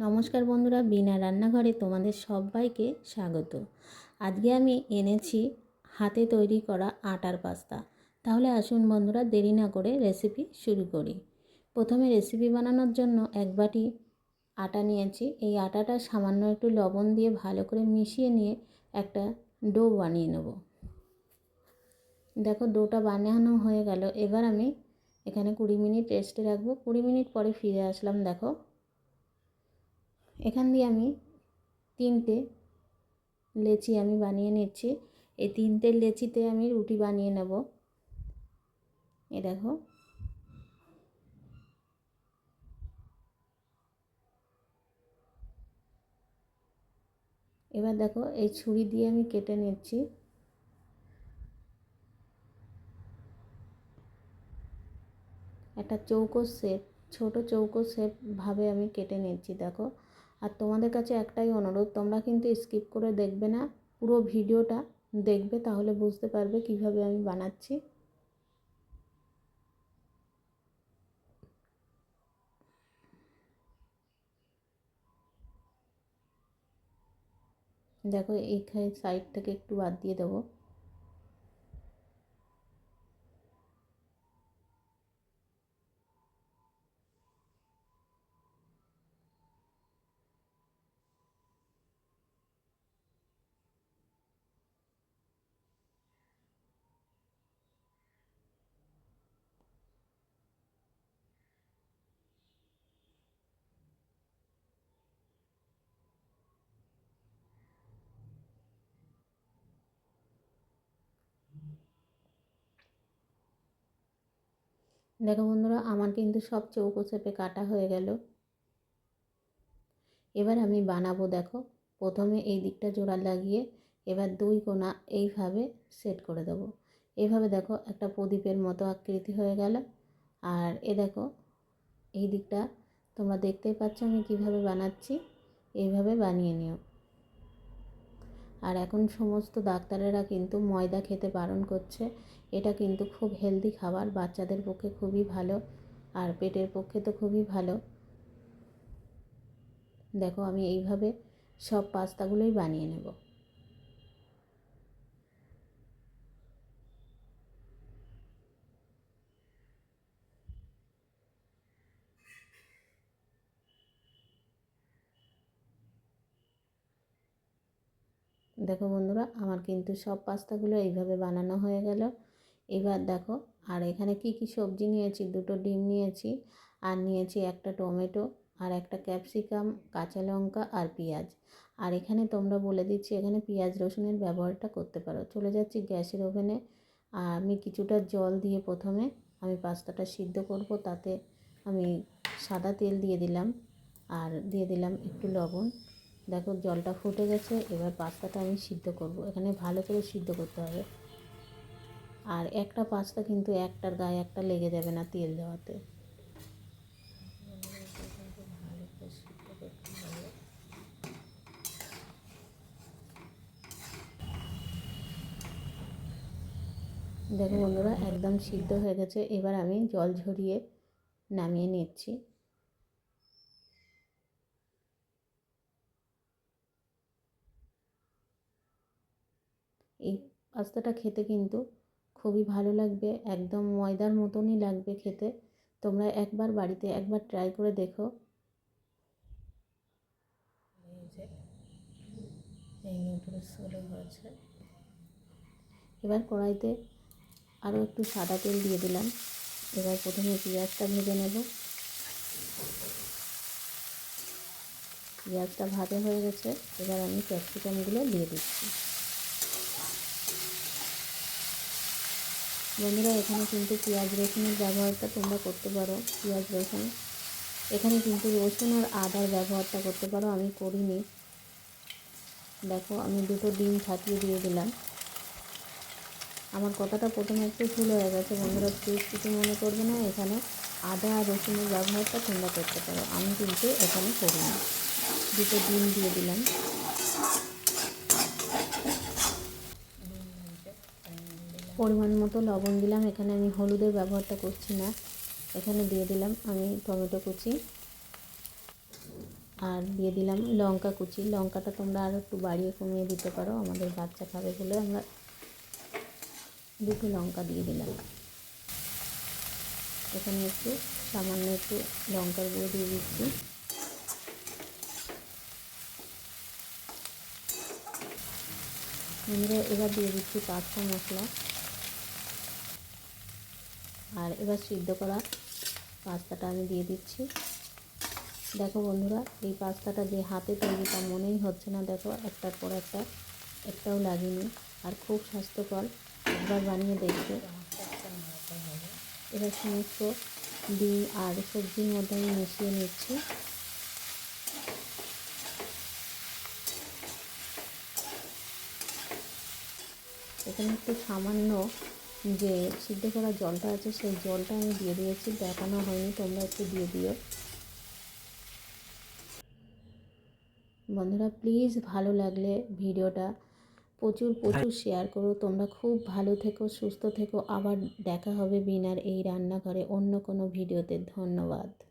নমস্কার বন্ধুরা, বিনা রান্নাঘরে তোমাদের সবাইকে স্বাগত। আজকে আমি এনেছি হাতে তৈরি করা আটার পাস্তা। তাহলে আসুন বন্ধুরা, দেরি না করে রেসিপি শুরু করি। প্রথমে রেসিপি বানানোর জন্য এক বাটি আটা নিয়েছি। এই আটাটা সামান্য একটু লবণ দিয়ে ভালো করে মিশিয়ে নিয়ে একটা ডো বানিয়ে নেব। দেখো, ডোটা বানানো হয়ে গেল। এবার আমি এখানে কুড়ি মিনিট রেস্টে রাখব। কুড়ি মিনিট পরে ফিরে আসলাম, দেখো। এখান দিয়ে আমি তিনটে লেচি আমি বানিয়ে নিচ্ছি। এই তিনটে লেচিতে আমি রুটি বানিয়ে নেব। এ দেখো। এবার দেখো, এই ছুরি দিয়ে আমি কেটে নিচ্ছি। একটা চৌকো শেপ, ছোট চৌকো শেপ ভাবে আমি কেটে নিচ্ছি, দেখো। আর তোমাদের কাছে একটাই অনুরোধ, তোমরা কিন্তু স্কিপ করে দেখবে না, পুরো ভিডিওটা দেখবে, তাহলে বুঝতে পারবে কীভাবে আমি বানাচ্ছি। দেখো, এইখানে সাইড থেকে একটু বাদ দিয়ে দেবো। দেখো বন্ধুরা, আমার কিন্তু সব চৌকো শেপে কাটা হয়ে গেল। এবার আমি বানাবো, দেখো, প্রথমে এই দিকটা জোড়া লাগিয়ে এবার দুই কোনা এইভাবে সেট করে দেবো। এইভাবে দেখো, একটা প্রদীপের মতো আকৃতি হয়ে গেল। আর এ দেখো, এই দিকটা তোমরা দেখতেই পাচ্ছ আমি কীভাবে বানাচ্ছি। এইভাবে বানিয়ে নিও। আর এখন সমস্ত ডাক্তারেরা কিন্তু ময়দা খেতে বারণ করছে। এটা কিন্তু খুব হেলদি খাবার, বাচ্চাদের পক্ষে খুবই ভালো আর পেটের পক্ষে তো খুবই ভালো। দেখো আমি এইভাবে সব পাস্তাগুলোই বানিয়ে নেব। দেখো বন্ধুরা, আমার কিন্তু সব পাস্তাগুলো এইভাবে বানানো হয়ে গেল। এবার দেখো, আর এখানে কি কি সবজি নিয়েছি? দুটো ডিম নিয়েছি, আর নিয়েছি একটা টমেটো, আর একটা ক্যাপসিকাম, কাঁচা লঙ্কা, আর পেঁয়াজ। আর এখানে তোমরা বলে দিচ্ছি, এখানে পেঁয়াজ রসুনের ব্যবহারটা করতে পারো। চলে যাচ্ছি গ্যাসের ওভেনে। আর আমি কিছুটা জল দিয়ে প্রথমে আমি পাস্তাটা সিদ্ধ করব, তাতে আমি সাদা তেল দিয়ে দিলাম। আর দিয়ে দিলাম একটু লবণ। দেখো জলটা ফুটে গেছে, এবার পাস্তাটা আমি সিদ্ধ করব। এখানে ভালো করে সিদ্ধ করতে হবে। আর একটা পাস্তা কিন্তু একটার গায়ে একটা লেগে যাবে না তেল দেওয়াতে। দেখো বন্ধুরা, একদম সিদ্ধ হয়ে গেছে। এবার আমি জল ঝরিয়ে নামিয়ে নিচ্ছি। এই পাস্তাটা খেতে কিন্তু খুবই ভালো লাগবে একদম ময়দার মতনই লাগবে খেতে। তোমরা একবার বাড়িতে একবার ট্রাই করে দেখো। হয়েছে। এবার কড়াইতে আরও একটু সাদা তেল দিয়ে দিলাম। এবার প্রথমে পেঁয়াজটা ভেজে নেব। পেঁয়াজটা ভাজা হয়ে গেছে। এবার আমি ক্যাপসিকামগুলো দিয়ে দিচ্ছি। বন্ধুরা, এখানে কিন্তু পেঁয়াজ রসুনের ব্যবহারটা তোমরা করতে পারো, পেঁয়াজ রসুন। এখানে কিন্তু রসুন আর আদার ব্যবহারটা করতে পারো, আমি করিনি। দেখো, আমি দুটো ডিম ফাটিয়ে দিয়ে দিলাম। আমার কথাটা প্রথমে একটু ভুল হয়ে গেছে, বন্ধুরা প্লিজ কিছু মনে করবে না, এখানে আদা আর রসুনের ব্যবহারটা তোমরা করতে পারো, আমি কিন্তু এখানে করিনি। দুটো ডিম দিয়ে দিলাম। পরিমাণ মতো লবণ দিলাম। এখানে আমি হলুদের ব্যবহারটা করছি না। এখানে দিয়ে দিলাম আমি টমেটো কুচি আর দিয়ে দিলাম লঙ্কা কুচি। লঙ্কাটা তোমরা আরও একটু বাড়িয়ে কমিয়ে দিতে পারো। আমাদের বাচ্চা খাবে বলে আমরা দুটো লঙ্কা দিয়ে দিলাম। এখানে একটু সামান্য একটু লঙ্কার গুঁড়ো দিয়ে দিচ্ছি। আমরা এবার দিয়ে দিচ্ছি পাঁচটা মশলা। আর এবার সিদ্ধ করা পাস্তাটা আমি দিয়ে দিচ্ছি। দেখো বন্ধুরা, এই পাস্তাটা যে হাতে তৈরি তা মনেই হচ্ছে না। দেখো, একটার পর একটা, একটাও লাগেনি। আর খুব স্বাস্থ্যকর, একবার বানিয়ে দেখবে। এবার সমস্ত ডিম আর সবজির মধ্যে আমি মিশিয়ে নিচ্ছি। এখানে একটু সামান্য যে সিদ্ধ করা জলটা আছে, সেই জলটা আমি দিয়ে দিয়েছি। দেখানো হয়নি, তোমরা একটু দিয়ে দিও। বন্ধুরা প্লিজ ভালো লাগলে ভিডিওটা। প্রচুর প্রচুর শেয়ার করো। তোমরা খুব ভালো থেকো, সুস্থ থেকো। আবার দেখা হবে বিনার এই রান্নাঘরে অন্য কোনো ভিডিওতে। ধন্যবাদ।